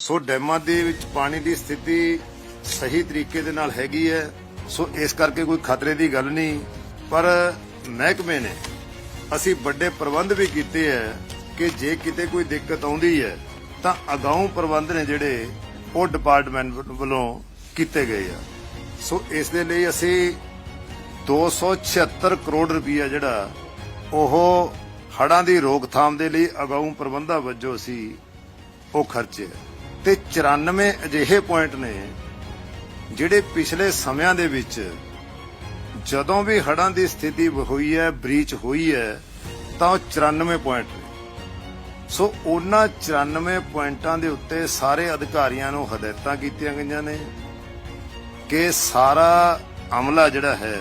ਸੋ ਡੈਮਾਂ ਦੇ ਵਿੱਚ ਪਾਣੀ ਦੀ ਸਥਿਤੀ ਸਹੀ ਤਰੀਕੇ ਦੇ ਨਾਲ ਹੈਗੀ ਹੈ। ਸੋ ਇਸ ਕਰਕੇ ਕੋਈ ਖਤਰੇ ਦੀ ਗੱਲ ਨਹੀਂ। ਪਰ ਮਹਿਕਮੇ ਨੇ ਅਸੀਂ ਵੱਡੇ ਪ੍ਰਬੰਧ ਵੀ ਕੀਤੇ ਹੈ ਕਿ ਜੇ ਕਿਤੇ ਕੋਈ ਦਿੱਕਤ ਆਉਂਦੀ ਹੈ, ਤਾਂ ਅਗਾਊਂ ਪ੍ਰਬੰਧ ਨੇ ਜਿਹੜੇ ਉਹ ਡਿਪਾਰਟਮੈਂਟ ਵੱਲੋਂ ਕੀਤੇ ਗਏ ਆ। ਸੋ ਇਸ ਦੇ ਲਈ ਅਸੀਂ 276 ਕਰੋੜ ਰੁਪਈਆ ਜਿਹੜਾ ਉਹ ਹੜਾਂ ਦੀ ਰੋਕਥਾਮ ਦੇ ਲਈ ਅਗਾਊਂ ਪ੍ਰਬੰਧਾਂ ਵਜੋਂ ਅਸੀਂ ਉਹ ਖਰਚੇ ਤੇ 94 ਅਜਿਹੇ ਪੁਆਇੰਟ ਨੇ ਜਿਹੜੇ ਪਿਛਲੇ ਸਮਿਆਂ ਦੇ ਵਿੱਚ ਜਦੋਂ ਵੀ ਹੜਾਂ ਦੀ ਸਥਿਤੀ ਹੋਈ ਹੈ ਬ੍ਰੀਚ ਹੋਈ ਹੈ, ਤਾਂ ਉਹ 94 ਪੁਆਇੰਟ ਨੇ। ਸੋ ਉਹਨਾਂ 94 ਪੁਆਇੰਟਾਂ ਦੇ ਉੱਤੇ ਸਾਰੇ ਅਧਿਕਾਰੀਆਂ ਨੂੰ ਹਦਾਇਤਾਂ ਕੀਤੀਆਂ ਗਈਆਂ ਨੇ ਕਿ ਸਾਰਾ ਅਮਲਾ ਜਿਹੜਾ ਹੈ,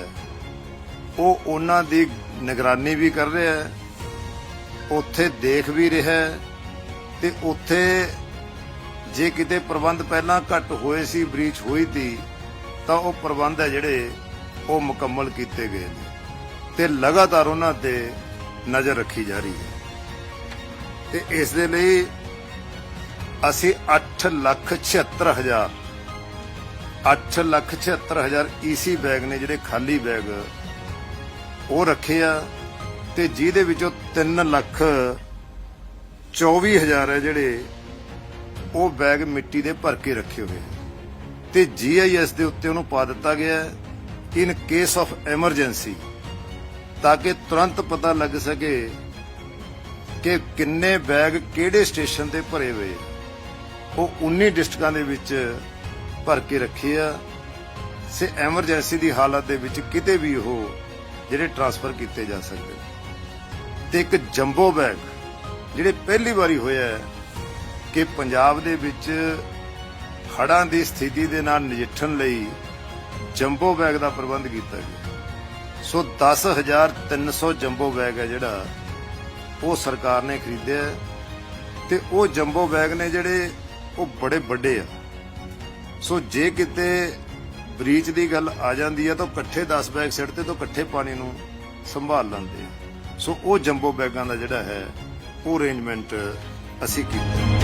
ਉਹ ਉਹਨਾਂ ਦੀ ਨਿਗਰਾਨੀ ਵੀ ਕਰ ਰਿਹਾ ਹੈ, ਉੱਥੇ ਦੇਖ ਵੀ ਰਿਹਾ ਹੈ ਤੇ ਉੱਥੇ ਜੇ ਕਿਤੇ ਪ੍ਰਬੰਧ ਪਹਿਲਾਂ ਘੱਟ ਹੋਏ ਸੀ, ਬ੍ਰੀਚ ਹੋਈ ਤੀ, ਤਾਂ ਉਹ ਪ੍ਰਬੰਧ ਹੈ ਜਿਹੜੇ ਉਹ ਮੁਕੰਮਲ ਕੀਤੇ ਗਏ ਨੇ ਤੇ ਲਗਾਤਾਰ ਉਹਨਾਂ ਤੇ ਨਜ਼ਰ ਰੱਖੀ ਜਾ ਰਹੀ ਹੈ। ਤੇ ਇਸ ਦੇ ਲਈ ਅਸੀਂ 8 ਲੱਖ 76 ਹਜ਼ਾਰ 8 ਲੱਖ 76 ਹਜ਼ਾਰ ਈਸੀ ਬੈਗ ਨੇ ਜਿਹੜੇ ਖਾਲੀ ਬੈਗ, ਉਹ ਰੱਖੇ ਆ ਤੇ ਜਿਹਦੇ ਵਿੱਚੋਂ 3 ਲੱਖ 24 ਹਜ਼ਾਰ ਹੈ ਜਿਹੜੇ ਉਹ ਬੈਗ ਮਿੱਟੀ ਦੇ ਭਰ ਕੇ ਰੱਖੇ ਹੋਏ ਆ। ਤੇ ਜੀਆਈਐਸ ਦੇ ਉੱਤੇ ਉਹਨੂੰ ਪਾ ਦਿੱਤਾ ਗਿਆ ਇਨ ਕੇਸ ਆਫ ਐਮਰਜੈਂਸੀ ਤਾਂ ਕਿ ਤੁਰੰਤ ਪਤਾ ਲੱਗ ਸਕੇ ਕਿ ਕਿੰਨੇ ਬੈਗ ਕਿਹੜੇ ਸਟੇਸ਼ਨ ਤੇ ਭਰੇ ਹੋਏ ਉਹ 19 ਡਿਸਟ੍ਰਿਕਟਾਂ ਦੇ ਵਿੱਚ ਭਰ ਕੇ ਰੱਖੇ ਆ ਸੇ ਐਮਰਜੈਂਸੀ ਦੀ ਹਾਲਤ ਦੇ ਵਿੱਚ ਕਿਤੇ ਵੀ ਉਹ ਜਿਹੜੇ ਟਰਾਂਸਫਰ ਕੀਤੇ ਜਾ ਸਕਦੇ ਨੇ। ਤੇ ਇੱਕ ਜੰਬੋ ਬੈਗ ਜਿਹੜੇ ਪਹਿਲੀ ਵਾਰੀ ਹੋਇਆ ਹੈ ਕਿ ਪੰਜਾਬ ਦੇ ਵਿੱਚ ਹੜ੍ਹਾਂ ਦੀ ਸਥਿਤੀ ਦੇ ਨਾਲ ਨਜਿੱਠਣ ਲਈ ਜੰਬੋ ਬੈਗ ਦਾ ਪ੍ਰਬੰਧ ਕੀਤਾ ਗਿਆ। ਸੋ 10300 ਜੰਬੋ ਬੈਗ ਹੈ ਜਿਹੜਾ, ਉਹ ਸਰਕਾਰ ਨੇ ਖਰੀਦਿਆ ਹੈ ਤੇ ਉਹ ਜੰਬੋ ਬੈਗ ਨੇ ਜਿਹੜੇ, ਉਹ ਬੜੇ ਵੱਡੇ ਆ। ਸੋ ਜੇ ਕਿਤੇ ਬ੍ਰੀਚ ਦੀ ਗੱਲ ਆ ਜਾਂਦੀ ਹੈ ਤਾਂ ਇਕੱਠੇ 10 ਬੈਗ ਸਿੱਟ ਤੇ ਤੋਂ ਇਕੱਠੇ ਪਾਣੀ ਨੂੰ ਸੰਭਾਲ ਲੈਂਦੇ ਸੋ ਉਹ ਜੰਬੋ ਬੈਗਾਂ ਦਾ ਜਿਹੜਾ ਹੈ, ਉਹ ਅਰੇਂਜਮੈਂਟ ਅਸੀਂ ਕੀਤਾ।